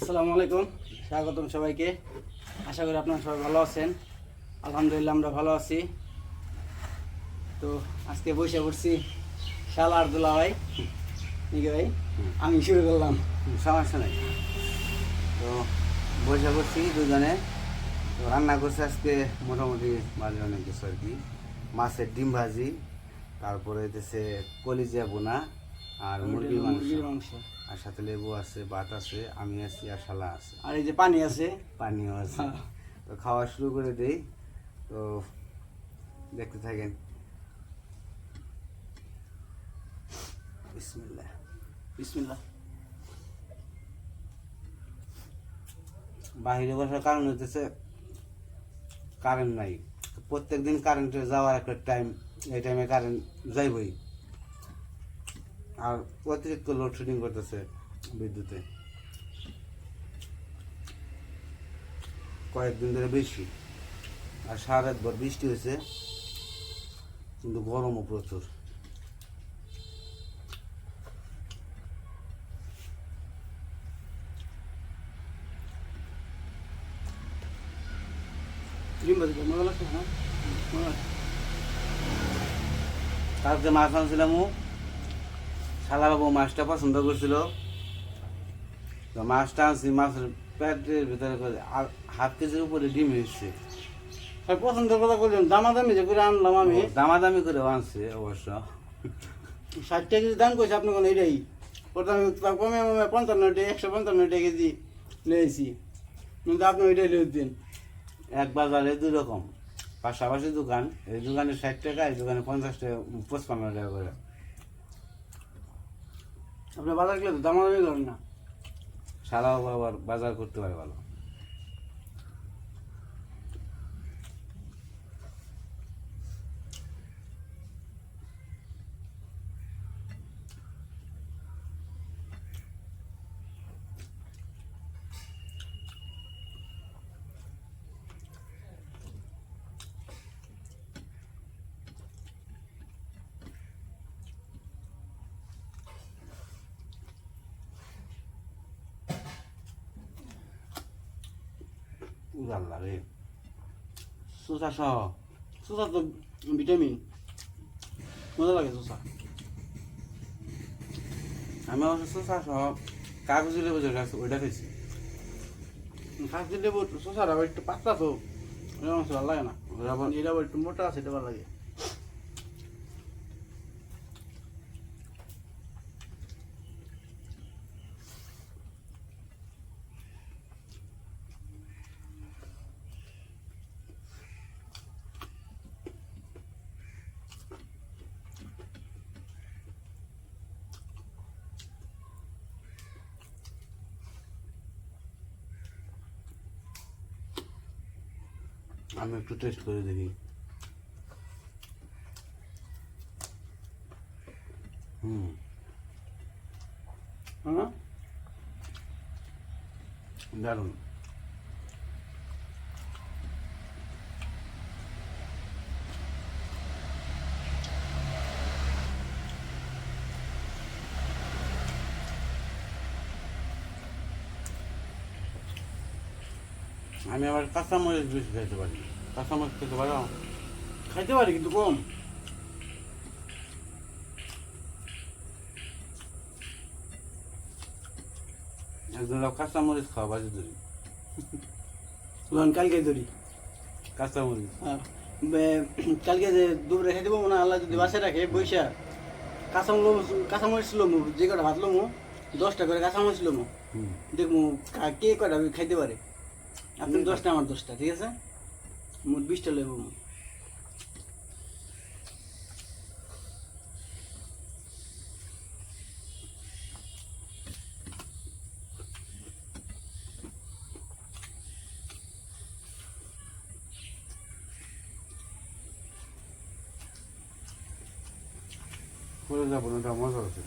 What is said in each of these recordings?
আসসালামু আলাইকুম। স্বাগতম সবাইকে। আশা করি আপনারা সবাই ভালো আছেন। আলহামদুলিল্লাহ, আমরা ভালো আছি। তো আজকে বসে পড়ছি শালা আর দুলা ভাই। ভাই? আমি শুরু করলাম। সমস্যা নেই। তো বসে করছি দুজনে। তো রান্না করছে আজকে মোটামুটি মাঝে অনেক কিছু আর কি। মাছের ডিম ভাজি, তারপরে হইতেছে কলিজা বোনা আর মুরগির মাংস। মুরগির মাংস। আর সাথে লেবু আছে ভাত আছে আমি আছি আর শালা আছে। আর এই যে পানি আছে? পানিও আছে। হ্যাঁ। তো খাওয়া শুরু করে দেই। তো দেখতে থাকেন। বিসমিল্লাহ। বিসমিল্লাহ। বাহিরে বসার কারণ হইতেছে কারেন্ট নাই। প্রত্যেক দিন কারেন্টে যাওয়ার একটা টাইম এই টাইমে কারেন্ট যাইবই। আর অতিরিক্ত লোডশেডিং করতেছে বিদ্যুতে। কয়েকদিন ধরে বেশি আর সারা ভর বৃষ্টি হয়েছে কিন্তু গরমও প্রচুর। কালকে মাছ আনছিলাম ও। শালা বাবু মাছটা পছন্দ করছিল। তো মাছটা আনছি মাছের পেটের ভিতরে করে হাফ কেজির উপরে ডিম এসছে ভাই পছন্দের কথা বললাম দামাদামি যে করে আনলাম আমি। দামাদামি করে আনছে অবশ্য। ষাট টাকা কেজি দাম কইছে আপনি কোন এটাই প্রথমে কমে কমে পঞ্চান্ন টাকা একশো পঞ্চান্ন টাকা কেজি লিয়েছি কিন্তু আপনি ওইটাই দিন এক বাজারে দুই রকম। পাশাপাশি দোকান এই দোকানে ষাট টাকা এই দোকানে পঞ্চাশ টাকা পঁচপান্ন টাকা করে। আপনি বাজার গেলে তো দামাদামি করেন না। সারাও আবার বাজার করতে পারে ভালো। উজাল লাগে সুসা সহ সুসা তো ভিটামিন মজা লাগে সুসা আমি অবশ্য সুসা সহ কাগজি লেবু যেটা আছে ওইটা খেয়েছি খাসি লেবু শসাটা আবার একটু পাতলা তো ভালো লাগে না এটা আবার একটু মোটা আছে এটা ভালো লাগে আমি একটু টেস্ট করে দেখি। হুম। হ্যাঁ? দারুণ। আমি আবার কাঁচামরিচ বেশি খাইতে পারি। কাঁচা কাঁচামরিচ খেতে পারো? খাইতে পারি কিন্তু কম। একজন কাঁচামরিচ খাওয়া বাজি ধরি। কালকে ধরি। কাঁচামরিচ। হ্যাঁ, কালকে যে দুপুরে খাইতে পাবো না আল্লাহ যদি বাসে রাখে বৈশা কাঁচামলো কাঁচামরিচ লমু যে কটা ভাত লমু দশটা করে কাঁচামরিচ লমু। দেখব কে কটা খাইতে পারে। আপনি দশটা আমার দশটা ঠিক আছে? মোট বিশটা লেবু করে যাব না মজা আছে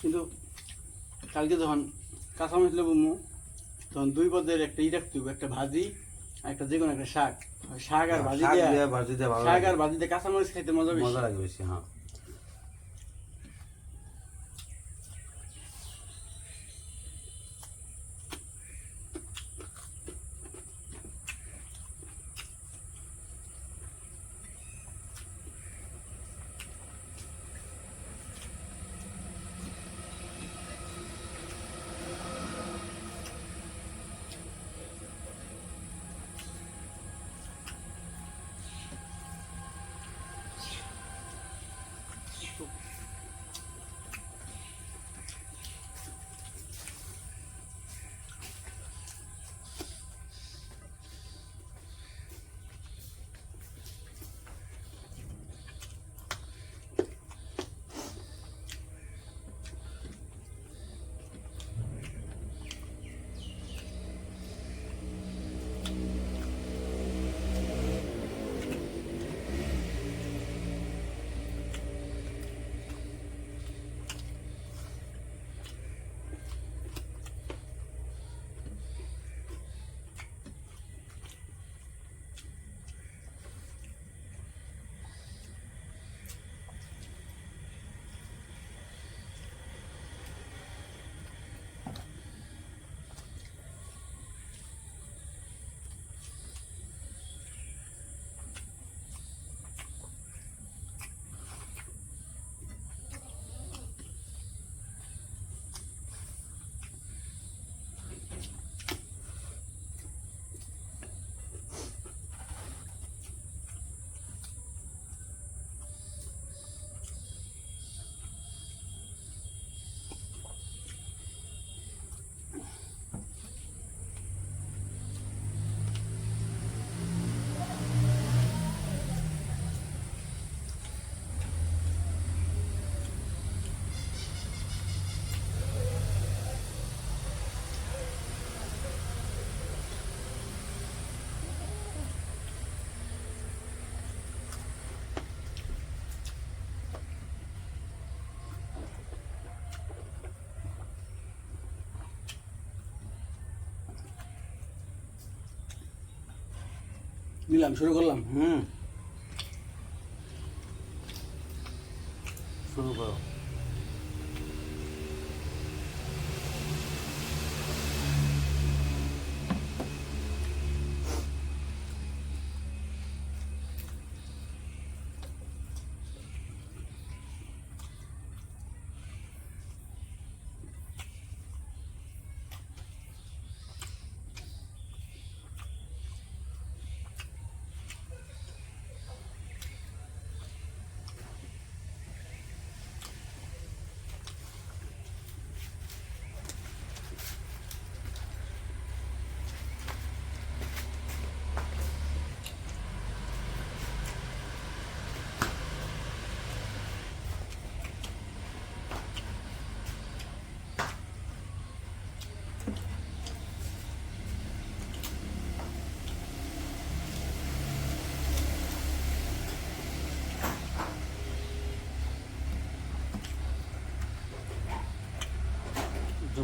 কিন্তু কালকে যখন কাঁচামরিচ লেবু মু তখন দুই পদের একটা ইরাক রাখতে হবে একটা ভাজি আর একটা যে কোনো একটা শাক। শাক আর ভাজি শাক দিয়ে ভাজি শাক আর ভাজি দিয়ে কাঁচামরিচ খাইতে মজা বেশি। মজা লাগে বেশি হ্যাঁ। নিলাম শুরু করলাম। হুম। শুরু করো।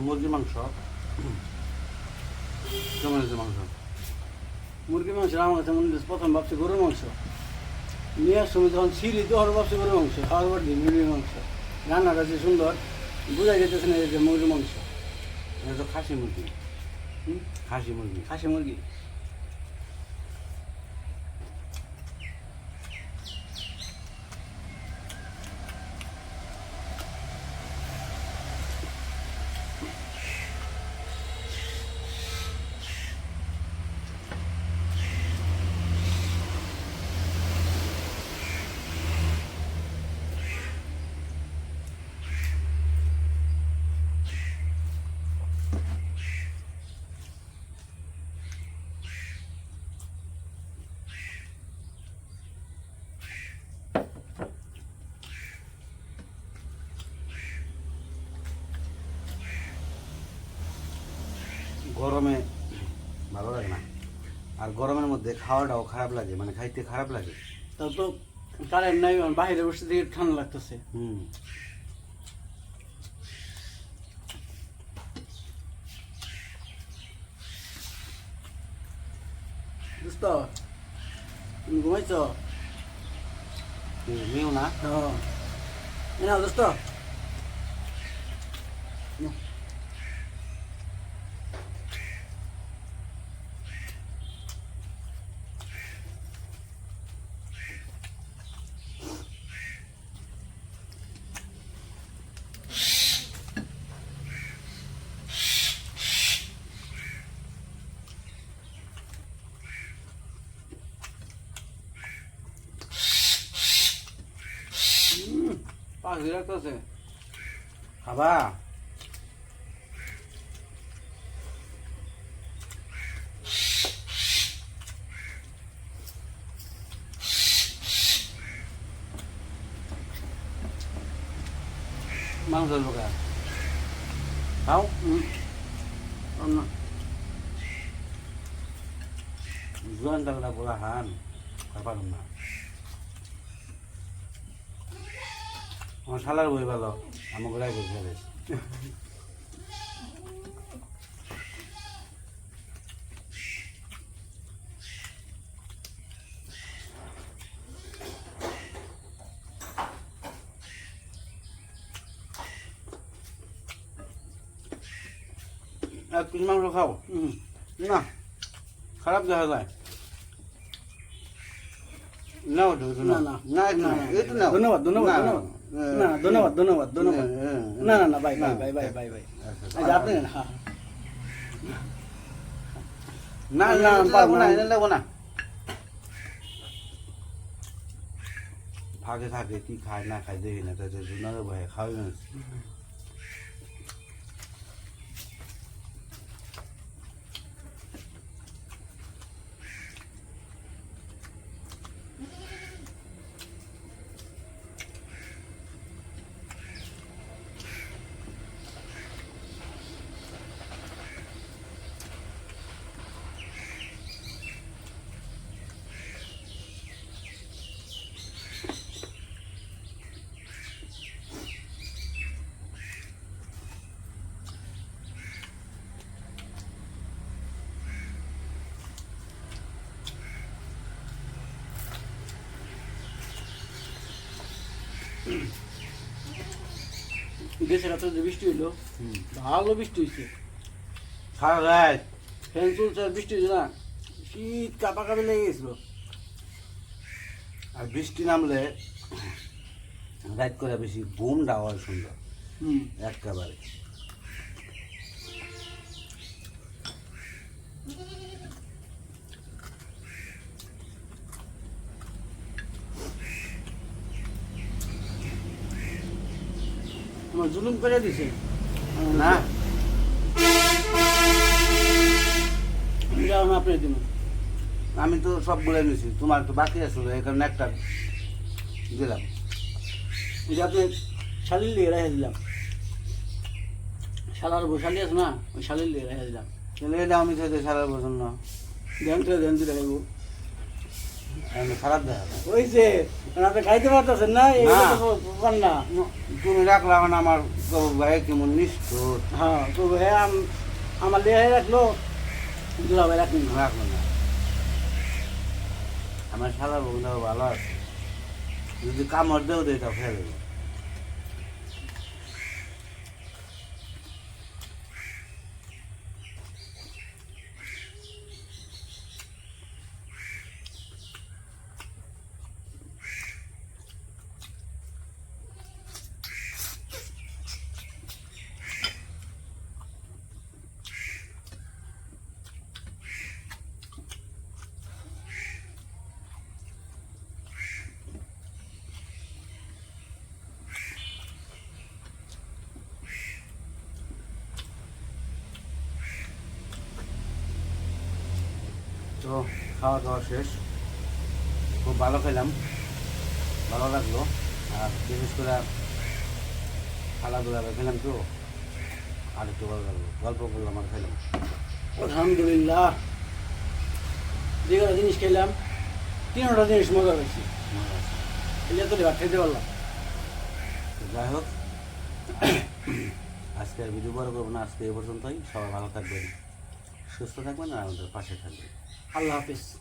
যে মুরগির মাংস। কেমন হয়েছে মাংস? মুরগির মাংস আমার কাছে মনে হচ্ছে প্রথম ভাবছি গরুর মাংস। নিয়ে সময় যখন তো তখন ভাবছি গরুর মাংস খাওয়ার পর দিন মুরগির মাংস। রান্নাটা যে সুন্দর বোঝা যেতেছে না এই যে মুরগির মাংস। এটা তো খাসি মুরগি। খাসি মুরগি। খাসি মুরগি। গরমে ভালো লাগে না। আর গরমের মধ্যে খাওয়াটাও খারাপ লাগে মানে খাইতে খারাপ লাগে। তা তো কারেন্ট নাই বাইরে বসে থেকে ঠান্ডা লাগতেছে। হুম। বুঝত তুমি ঘুমাইছ? মেউ না? হ্যাঁ দোস্ত নাও। হুম, খাবা? মাংস লোকা খাও। জোয়ান টাকা বলা হান খাবার না। আমার শালার বই ভালো। আমার গোড়ায় বই ফেলে এক পিস মাংস খাও। না খারাপ দেখা যায়। না না। না না ধন্যবাদ ধন্যবাদ না, ধন্যবাদ। না ধন্যবাদ ধন্যবাদ ধন্যবাদ। হ্যাঁ, হ্যাঁ, না না না ভাই ভাই ভাই ভাই ভাই বাই আচ্ছা, আপনি হ্যাঁ না না, পাবো না, এনে না না। ফাঁকে থাকে কি খায় না খায় দেখি না তাই জন্য ভয়ে খাওয়াই না। দেশে রাত্রে যে বৃষ্টি হইল ভালো বৃষ্টি হয়েছে সারা রাত। ফ্যান চলছে বৃষ্টি হয়েছে না। শীত কাপা কাপি লেগে গেছিল। আর বৃষ্টি নামলে রাত করে বেশি ঘুমটা ডাওয়া সুন্দর। হুম। একেবারে। জুলুম করে দিছে। না। আপনি দিন আমি তো সবগুলো নিয়েছি তোমার তো বাকি আসলো এই কারণে একটা দিলাম। এই যে আপনি শালির লিয়ে রেখে দিলাম। শালার বউ শালি আছে না ওই শালির লিয়ে রেখে দিলাম। তাহলে এটা আমি খেতে সারা বছর না দিলে খাইব আমি খারাপ দেখা ওই যে আপনি খাইতে পারতেছেন না না। তুমি রাখলাম না আমার কবর ভাই কেমন নিষ্ঠুর। হ্যাঁ আমার রাখল দুলা ভাই না রাখল না। আমার সারা বন্ধু ভালো আছে। যদি কামড় দেও দেয় তা ফেলে দেবো তো খাওয়া দাওয়া শেষ। খুব ভালো খেলাম। ভালো লাগল। আর বিশেষ করে খেলাধুলা খেলাম তো। আর একটু ভালো লাগল। গল্প করলাম আর খেলাম। আলহামদুলিল্লাহ। যে কটা জিনিস খেলাম। তিনটা জিনিস মজা পেয়েছি। মজা আছে। তো ভাত খাইতে পারলাম। যাই হোক। আজকে আর ভিডিও বড় করব না। আজকে এ পর্যন্তই। সবাই ভালো থাকবেন সুস্থ থাকবেন আর আমাদের পাশে থাকবেন। আল্লাহ হাফিজ।